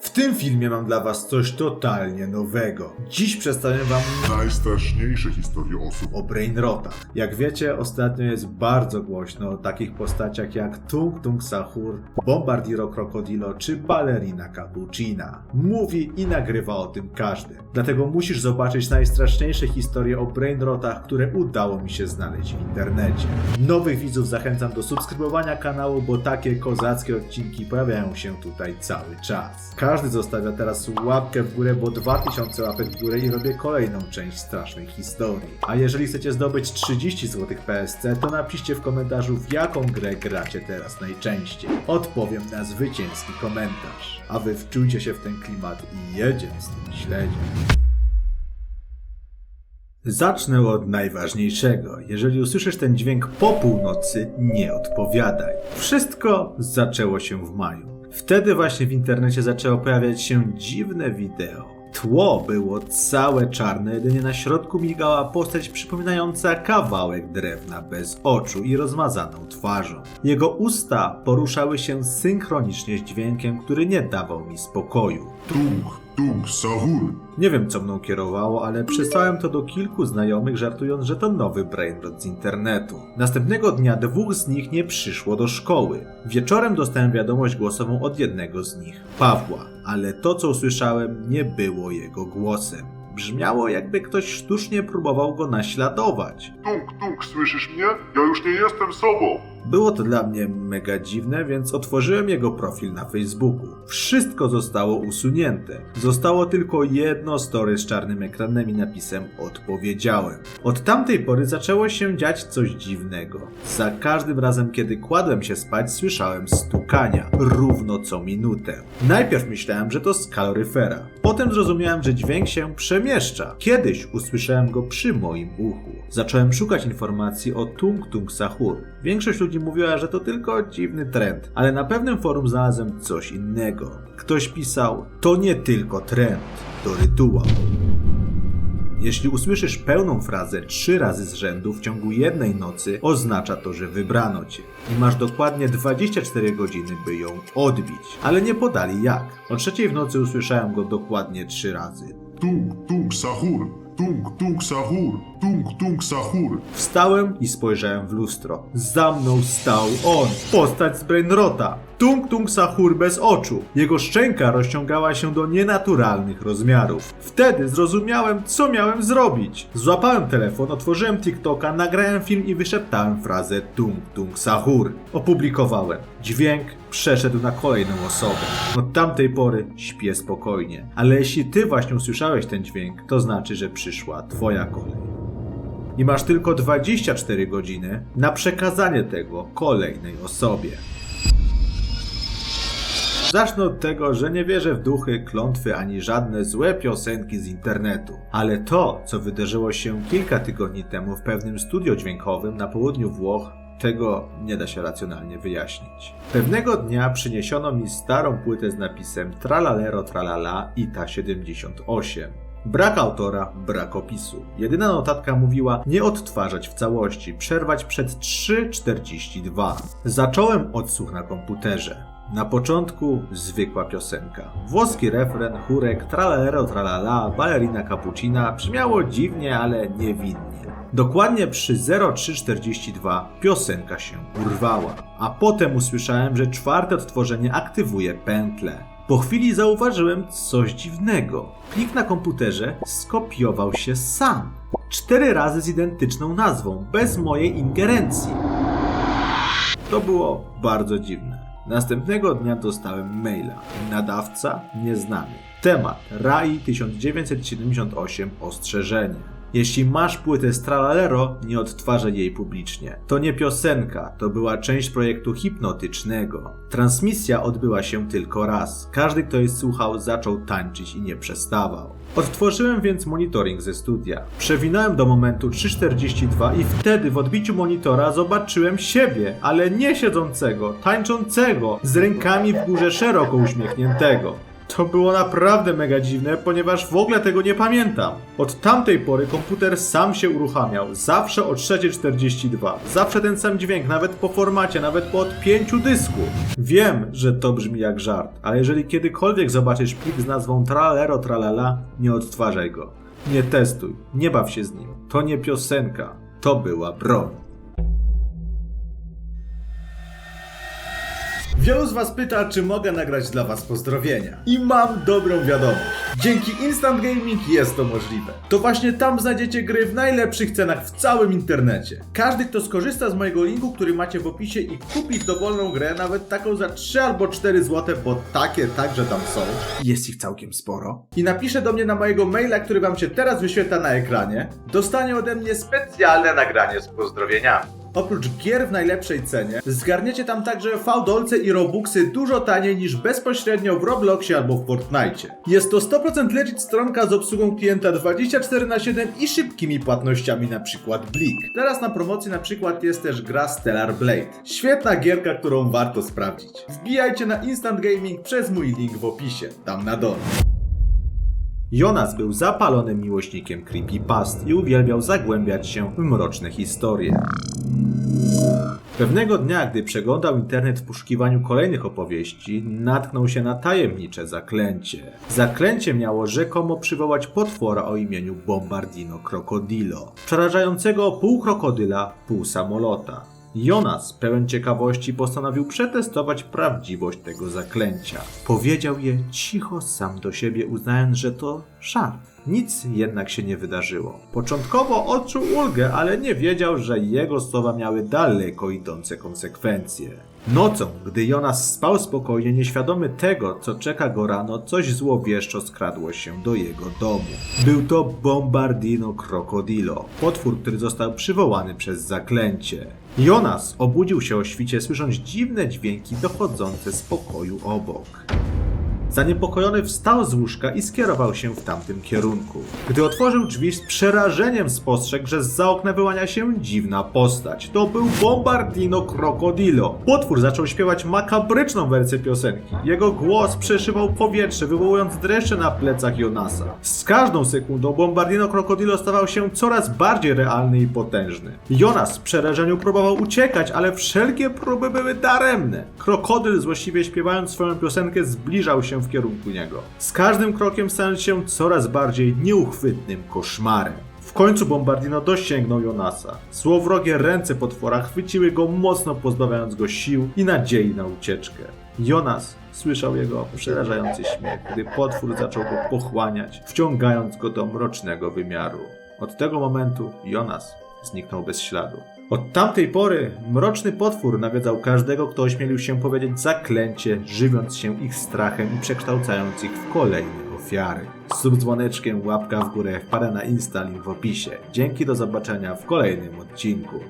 W tym filmie mam dla was coś totalnie nowego. Dziś przedstawię wam Najstraszniejsze historie osób. o brainrotach. Jak wiecie, ostatnio jest bardzo głośno o takich postaciach jak Tung Tung Sahur, Bombardiro Crocodilo czy Ballerina Cappuccina. Mówi i nagrywa o tym każdy. Dlatego musisz zobaczyć najstraszniejsze historie o brainrotach, które udało mi się znaleźć w internecie. Nowych widzów zachęcam do subskrybowania kanału, bo takie kozackie odcinki pojawiają się tutaj cały czas. Każdy zostawia teraz łapkę w górę, bo 2000 łapek w górę i robię kolejną część strasznej historii. A jeżeli chcecie zdobyć 30 zł PSC, to napiszcie w komentarzu w jaką grę gracie teraz najczęściej. Odpowiem na zwycięski komentarz. A wy wczujcie się w ten klimat i jedziemy z tym śledziem. Zacznę od najważniejszego. Jeżeli usłyszysz ten dźwięk po północy, nie odpowiadaj. Wszystko zaczęło się w maju. Wtedy właśnie w internecie zaczęło pojawiać się dziwne wideo. Tło było całe czarne, jedynie na środku migała postać przypominająca kawałek drewna bez oczu i rozmazaną twarzą. Jego usta poruszały się synchronicznie z dźwiękiem, który nie dawał mi spokoju. Tung, sahur. Nie wiem, co mną kierowało, ale przysłałem to do kilku znajomych, żartując, że to nowy brainrot z internetu. Następnego dnia dwóch z nich nie przyszło do szkoły. Wieczorem dostałem wiadomość głosową od jednego z nich, Pawła, ale to, co usłyszałem, nie było jego głosem. Brzmiało, jakby ktoś sztucznie próbował go naśladować. Tung, tung, słyszysz mnie? Ja już nie jestem sobą. Było to dla mnie mega dziwne, więc otworzyłem jego profil na Facebooku. Wszystko zostało usunięte. Zostało tylko jedno story z czarnym ekranem i napisem odpowiedziałem. Od tamtej pory zaczęło się dziać coś dziwnego. Za każdym razem, kiedy kładłem się spać, słyszałem stukania. Równo co minutę. Najpierw myślałem, że to z kaloryfera. Potem zrozumiałem, że dźwięk się przemieszcza. Kiedyś usłyszałem go przy moim uchu. Zacząłem szukać informacji o Tung Tung Sahur. Większość ludzi mówiła, że to tylko dziwny trend, ale na pewnym forum znalazłem coś innego. Ktoś pisał: To nie tylko trend, to rytuał. Jeśli usłyszysz pełną frazę trzy razy z rzędu w ciągu jednej nocy, oznacza to, że wybrano cię. I masz dokładnie 24 godziny, by ją odbić. Ale nie podali jak. O trzeciej w nocy usłyszałem go dokładnie trzy razy. Tung, tung, sahur. Tung, tung, sahur. Tung, tung, sahur. Wstałem i spojrzałem w lustro. Za mną stał on, postać z Brainrota. Tung Tung Sahur bez oczu. Jego szczęka rozciągała się do nienaturalnych rozmiarów. Wtedy zrozumiałem, co miałem zrobić. Złapałem telefon, otworzyłem TikToka, nagrałem film i wyszeptałem frazę Tung Tung Sahur. Opublikowałem. Dźwięk przeszedł na kolejną osobę. Od tamtej pory śpię spokojnie. Ale jeśli ty właśnie usłyszałeś ten dźwięk, to znaczy, że przyszła twoja kolej i masz tylko 24 godziny na przekazanie tego kolejnej osobie. Zacznę od tego, że nie wierzę w duchy, klątwy ani żadne złe piosenki z internetu. Ale to, co wydarzyło się kilka tygodni temu w pewnym studio dźwiękowym na południu Włoch, tego nie da się racjonalnie wyjaśnić. Pewnego dnia przyniesiono mi starą płytę z napisem Tralalero Tralala Ita 78. Brak autora, brak opisu. Jedyna notatka mówiła nie odtwarzać w całości, przerwać przed 3.42. Zacząłem odsłuch na komputerze. Na początku zwykła piosenka. Włoski refren, chórek, tralalero tralala, ballerina cappuccina brzmiało dziwnie, ale niewinnie. Dokładnie przy 0342 piosenka się urwała, a potem usłyszałem, że czwarte odtworzenie aktywuje pętlę. Po chwili zauważyłem coś dziwnego. Plik na komputerze skopiował się sam. Cztery razy z identyczną nazwą, bez mojej ingerencji. To było bardzo dziwne. Następnego dnia dostałem maila. Nadawca nieznany. Temat RAI 1978 ostrzeżenie. Jeśli masz płytę z Tralalero, nie odtwarzaj jej publicznie. To nie piosenka, to była część projektu hipnotycznego. Transmisja odbyła się tylko raz. Każdy, kto jej słuchał, zaczął tańczyć i nie przestawał. Odtworzyłem więc monitoring ze studia. Przewinąłem do momentu 3.42 i wtedy w odbiciu monitora zobaczyłem siebie, ale nie siedzącego, tańczącego, z rękami w górze szeroko uśmiechniętego. To było naprawdę mega dziwne, ponieważ w ogóle tego nie pamiętam. Od tamtej pory komputer sam się uruchamiał, zawsze o 3.42. Zawsze ten sam dźwięk, nawet po formacie, nawet po odpięciu dysku. Wiem, że to brzmi jak żart, ale jeżeli kiedykolwiek zobaczysz plik z nazwą tralero tralala, nie odtwarzaj go. Nie testuj, nie baw się z nim. To nie piosenka, to była broń. Wielu z Was pyta, czy mogę nagrać dla Was pozdrowienia. I mam dobrą wiadomość. Dzięki Instant Gaming jest to możliwe. To właśnie tam znajdziecie gry w najlepszych cenach w całym internecie. Każdy, kto skorzysta z mojego linku, który macie w opisie i kupi dowolną grę, nawet taką za 3 albo 4 zł, bo takie także tam są. Jest ich całkiem sporo. I napisze do mnie na mojego maila, który Wam się teraz wyświetla na ekranie, dostanie ode mnie specjalne nagranie z pozdrowieniami. Oprócz gier w najlepszej cenie, zgarniecie tam także fałdolce i robuxy dużo taniej niż bezpośrednio w Robloxie albo w Fortnite. Jest to 100% legit stronka z obsługą klienta 24 na 7 i szybkimi płatnościami na przykład Blik. Teraz na promocji na przykład jest też gra Stellar Blade. Świetna gierka, którą warto sprawdzić. Wbijajcie na Instant Gaming przez mój link w opisie, tam na dole. Jonas był zapalonym miłośnikiem creepypast i uwielbiał zagłębiać się w mroczne historie. Pewnego dnia, gdy przeglądał internet w poszukiwaniu kolejnych opowieści, natknął się na tajemnicze zaklęcie. Zaklęcie miało rzekomo przywołać potwora o imieniu Bombardino Crocodilo, przerażającego pół krokodyla, pół samolota. Jonas, pełen ciekawości, postanowił przetestować prawdziwość tego zaklęcia. Powiedział je cicho sam do siebie, uznając, że to żart. Nic jednak się nie wydarzyło. Początkowo odczuł ulgę, ale nie wiedział, że jego słowa miały daleko idące konsekwencje. Nocą, gdy Jonas spał spokojnie, nieświadomy tego, co czeka go rano, coś złowieszczo skradło się do jego domu. Był to Bombardino Crocodilo, potwór, który został przywołany przez zaklęcie. Jonas obudził się o świcie, słysząc dziwne dźwięki dochodzące z pokoju obok. Zaniepokojony wstał z łóżka i skierował się w tamtym kierunku. Gdy otworzył drzwi, z przerażeniem spostrzegł, że z za okna wyłania się dziwna postać. To był Bombardino Crocodilo. Potwór zaczął śpiewać makabryczną wersję piosenki. Jego głos przeszywał powietrze, wywołując dreszcze na plecach Jonasa. Z każdą sekundą Bombardino Crocodilo stawał się coraz bardziej realny i potężny. Jonas w przerażeniu próbował uciekać, ale wszelkie próby były daremne. Krokodyl złośliwie śpiewając swoją piosenkę zbliżał się w kierunku niego. Z każdym krokiem stając się coraz bardziej nieuchwytnym koszmarem. W końcu Bombardino dosięgnął Jonasa. Złowrogie ręce potwora chwyciły go mocno pozbawiając go sił i nadziei na ucieczkę. Jonas słyszał jego przerażający śmiech, gdy potwór zaczął go pochłaniać, wciągając go do mrocznego wymiaru. Od tego momentu Jonas zniknął bez śladu. Od tamtej pory mroczny potwór nawiedzał każdego, kto ośmielił się powiedzieć zaklęcie, żywiąc się ich strachem i przekształcając ich w kolejne ofiary. Sub dzwoneczkiem, łapka w górę, wpada na Insta, link w opisie. Dzięki, do zobaczenia w kolejnym odcinku.